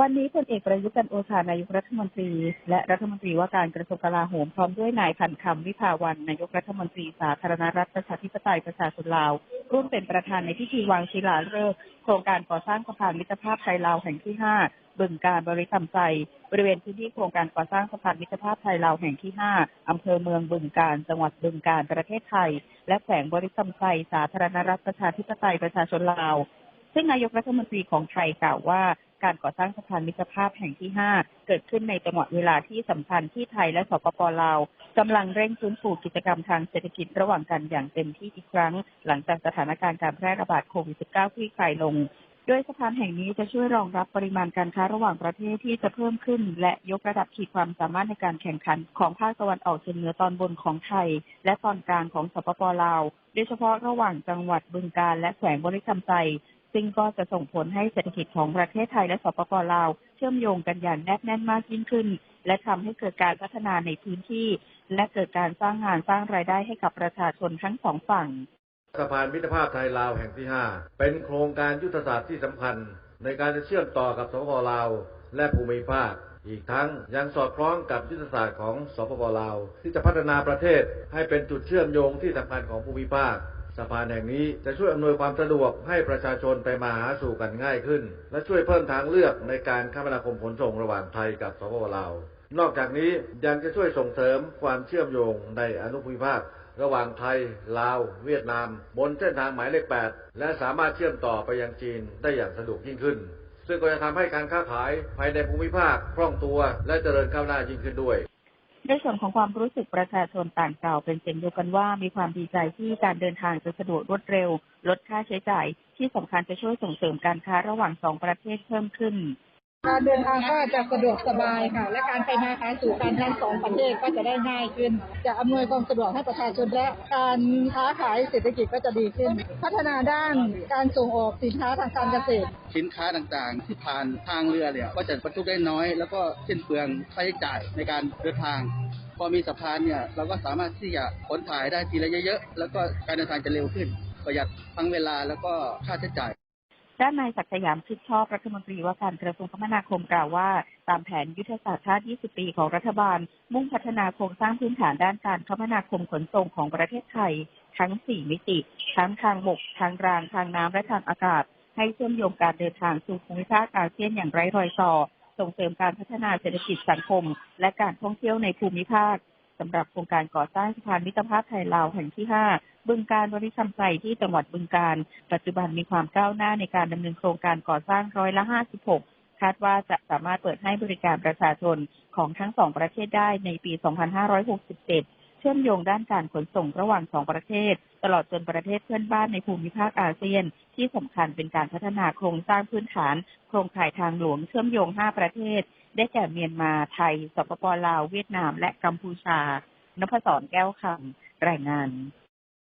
วันนี้พลเอกประยุทธ์จันโอชานายกรัฐมนตรี และรัฐมนตรีว่าการกระทรวงกลาโหมพร้อมด้วยนายพันคำวิภาวันนายกรัฐมนตรีสาธารณรัฐประชาธิปไตยประชาชนลาว ร่วมเป็นประธานในพิธีวางศิลาฤกษ์โครงการก่อสร้างสะพานมิตรภาพไทยลาวแห่งที่ 5 บึงการบริคำใจ บริเวณพื้นที่โครงการก่อสร้างสะพานมิตรภาพไทยลาวแห่งที่ 5 อำเภอเมืองบึงการ จังหวัดบึงการประเทศไทย และแขวงบริคำใจสาธารณรัฐประชาธิปไตยประชาชนลาว ซึ่งนายกรัฐมนตรีของไทยกล่าวว่า การก่อสร้างสะพานมิตรภาพแห่งที่ 5 เกิดขึ้นในจังหวะเวลาที่สำคัญที่ไทยและสปปลาวกำลังเร่งฟื้นฟูกิจกรรมทางเศรษฐกิจระหว่างกันอย่างเต็มที่อีกครั้ง หลังจากสถานการณ์การแพร่ระบาดโควิด -19 คลี่คลายลงโดยสะพานแห่งนี้จะช่วยรองรับปริมาณการค้าระหว่างประเทศที่จะเพิ่มขึ้น และยกระดับขีดความสามารถในการแข่งขันของภาคตะวันออกเฉียงเหนือตอนบนของไทย และตอนกลางของสปปลาว โดยเฉพาะระหว่างจังหวัดบึงกาฬและแขวงบริคำใจ ซึ่งก็จะส่งผลให้เศรษฐกิจของประเทศไทยและสปปลาวเชื่อมโยงกันอย่างแนบแน่นมากยิ่งขึ้น และทำให้เกิดการพัฒนาในพื้นที่ และเกิดการสร้างงานสร้างรายได้ให้กับประชาชนทั้งสองฝั่งสะพานมิตรภาพไทยลาวแห่งที่ 5 เป็นโครงการยุทธศาสตร์ที่สำคัญ ในการจะเชื่อมต่อกับสปปลาว และภูมิภาค อีกทั้งยังสอดคล้องกับยุทธศาสตร์ของสปปลาว ที่จะพัฒนาประเทศให้เป็นจุดเชื่อมโยงที่สำคัญของภูมิภาค สะพานแห่งนี้จะช่วยอำนวยความสะดวกให้ประชาชนไปมาหาสู่กันง่ายขึ้น และช่วยเพิ่มทางเลือกในการคมนาคมขนส่งระหว่างไทยกับสปปลาวนอกจากนี้ยังจะช่วยส่งเสริมความเชื่อมโยงในอนุภูมิภาค ระหว่างไทย ลาว เวียดนาม บนเส้นทางหมายเลข 8 และสามารถเชื่อมต่อไปยังจีนได้อย่างสะดวกยิ่งขึ้น ซึ่งก็จะทำให้การค้าขายภายในภูมิภาคคล่องตัวและเจริญก้าวหน้ายิ่งขึ้นด้วย ในส่วนของความรู้สึกประชาชนต่างกล่าวเป็นเสียงเดียวกันว่ามีความดีใจที่การเดินทางจะสะดวกรวดเร็ว ลดค่าใช้จ่าย ที่สำคัญจะช่วยส่งเสริมการค้าระหว่างสองประเทศเพิ่มขึ้น การเดินทางก็จะสะดวกสบายค่ะ และการไปมาหาสู่กันทั้งสองประเทศก็จะได้ง่ายขึ้น จะอำนวยความสะดวกให้ประชาชนและการค้าขายเศรษฐกิจก็จะดีขึ้น พัฒนาด้านการส่งออกสินค้าทางการเกษตร สินค้าต่างๆ ที่ผ่านทางเรือเนี่ยก็จะบรรทุกได้น้อย แล้วก็สิ้นเปลืองค่าใช้จ่ายในการเดินทางพอมีสะพานเนี่ยเราก็สามารถที่จะขนถ่ายได้ทีละเยอะๆแล้วก็การเดินทางจะเร็วขึ้น ประหยัดทั้งเวลาแล้วก็ค่าใช้จ่าย ด้านนายศักดิ์สยามชิดชอบรัฐมนตรีว่าการกระทรวงคมนาคมกล่าวว่า ตามแผนยุทธศาสตร์ชาติ 20 ปีของรัฐบาล มุ่งพัฒนาโครงสร้างพื้นฐานด้านการคมนาคมขนส่งของประเทศไทย ทั้ง 4 มิติ ทั้งทางบก ทางราง ทางน้ำ และทางอากาศ ให้เชื่อมโยงการเดินทางสู่ภูมิภาคอาเซียนอย่างไร้รอยต่อ ส่งเสริมการพัฒนาเศรษฐกิจสังคม และการท่องเที่ยวในภูมิภาค สำหรับโครงการก่อสร้างสะพานมิตรภาพไทยลาวแห่งที่ 5 บึงการบริคำใจที่จังหวัดบึงการ ปัจจุบันมีความก้าวหน้าในการดำเนินโครงการก่อสร้างร้อยละ 56 คาดว่าจะสามารถเปิดให้บริการประชาชนของทั้งสองประเทศได้ในปี 2567 เชื่อมโยงด้านการขนส่งระหว่างสองประเทศ ตลอดจนประเทศเพื่อนบ้านในภูมิภาคอาเซียน ที่สำคัญเป็นการพัฒนาโครงสร้างพื้นฐาน โครงข่ายทางหลวงเชื่อมโยง 5 ประเทศ ได้แก่เมียนมาไทย สปปลาว เวียดนาม และกัมพูชานพศรแก้วคำรายงาน